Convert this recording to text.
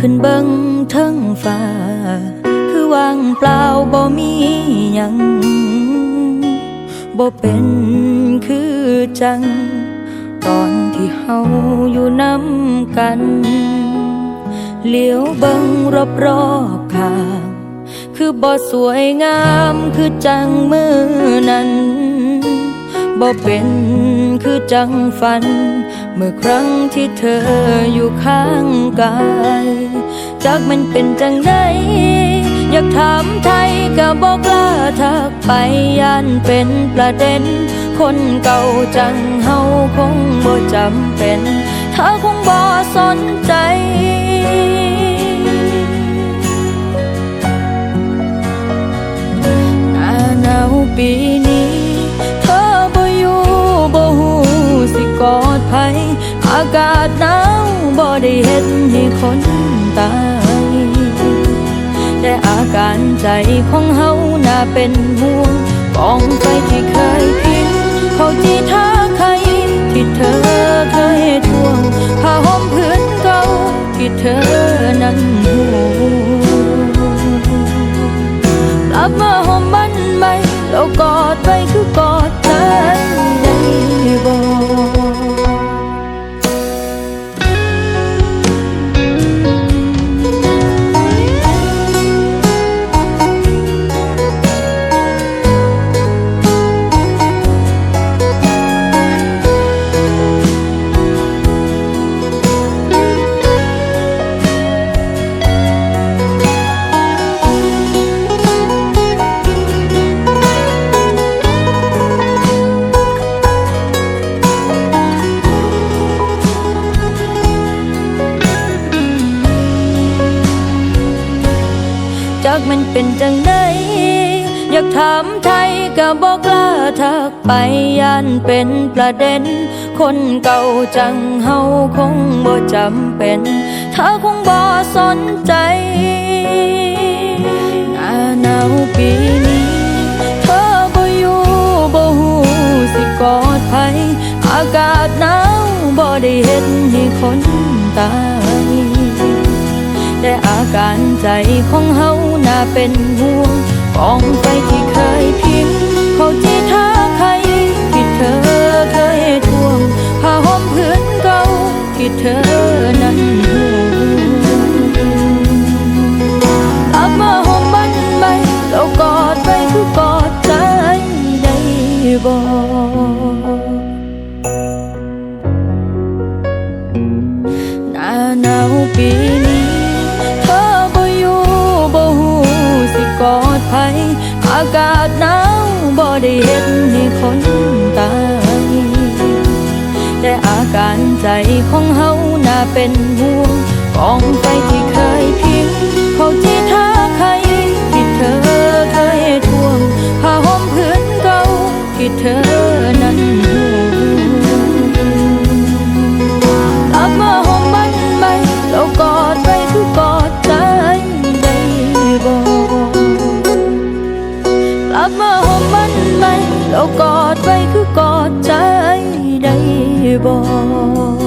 ขึ้นเบิงเทิงฟ้า คือว่างเปล่าบ่มีหยังบ่เป็นคือจัง ตอนที่เฮาอยู่น้ำกัน เลี้ยวเบิงรอบรอบๆข้าง คือบ่สวยงามคือจังมือนั้นบ่เป็นคือจังฝัน เมื่อครั้งที่เธออยู่ข้างกาย จากมันเป็นจังไดอยากถามไทยก็บอกลาทักไปย่านเป็นประเด็น คนเก่าจังเฮาคงบ่จำเป็น เธอคงบ่สนใจหน้าหนาวปีนี้ เธอบ่อยู่บ่หูสิกอดไผ ได้เฮ็ดให้คนตายแต่อาการใจของเฮาน่าเป็นห่วงกองไฟที่เคยพิงเขาที่ท่าใครที่เธอเคยทวงผ้าห่มพื้นเก่าที่เธอนั้นห่วงกลับมาหอมมันไหมแล้วกอดไว้คือกอดกันได้บ่ จากมันเป็นจังไดอยากถามไทยก็บอกล้าทักไปย่านเป็นประเด็น คนเก่าจังเฮาคงบ่จำเป็น เธอคงบ่สนใจหน้าหนาวปีนี้เธอบ่อยู่บ่หูสิกอดไผอากาศหนาวบ่ได้เฮ็ดให้คนตา แต่อาการใจของเฮาน่าเป็นห่วงกองไฟที่เคยพิงเขาที่ท่าใครที่เธอเคยทวงผ้าห่มพื้นเก่าที่เธอ อาการใจของเฮาน่าเป็นห่วงกองไฟที่เคยพิงเขาที่เธอเคยที่เธอเคยทวงผ้าห่มพื้นเก่าที่เธอนั้นกลับมาห่มบันใบแล้ากอดไว้คือกอดใจได้บอกกลับมาห่มบันใบ แล้กอดไว้คือกอดใจได้บอก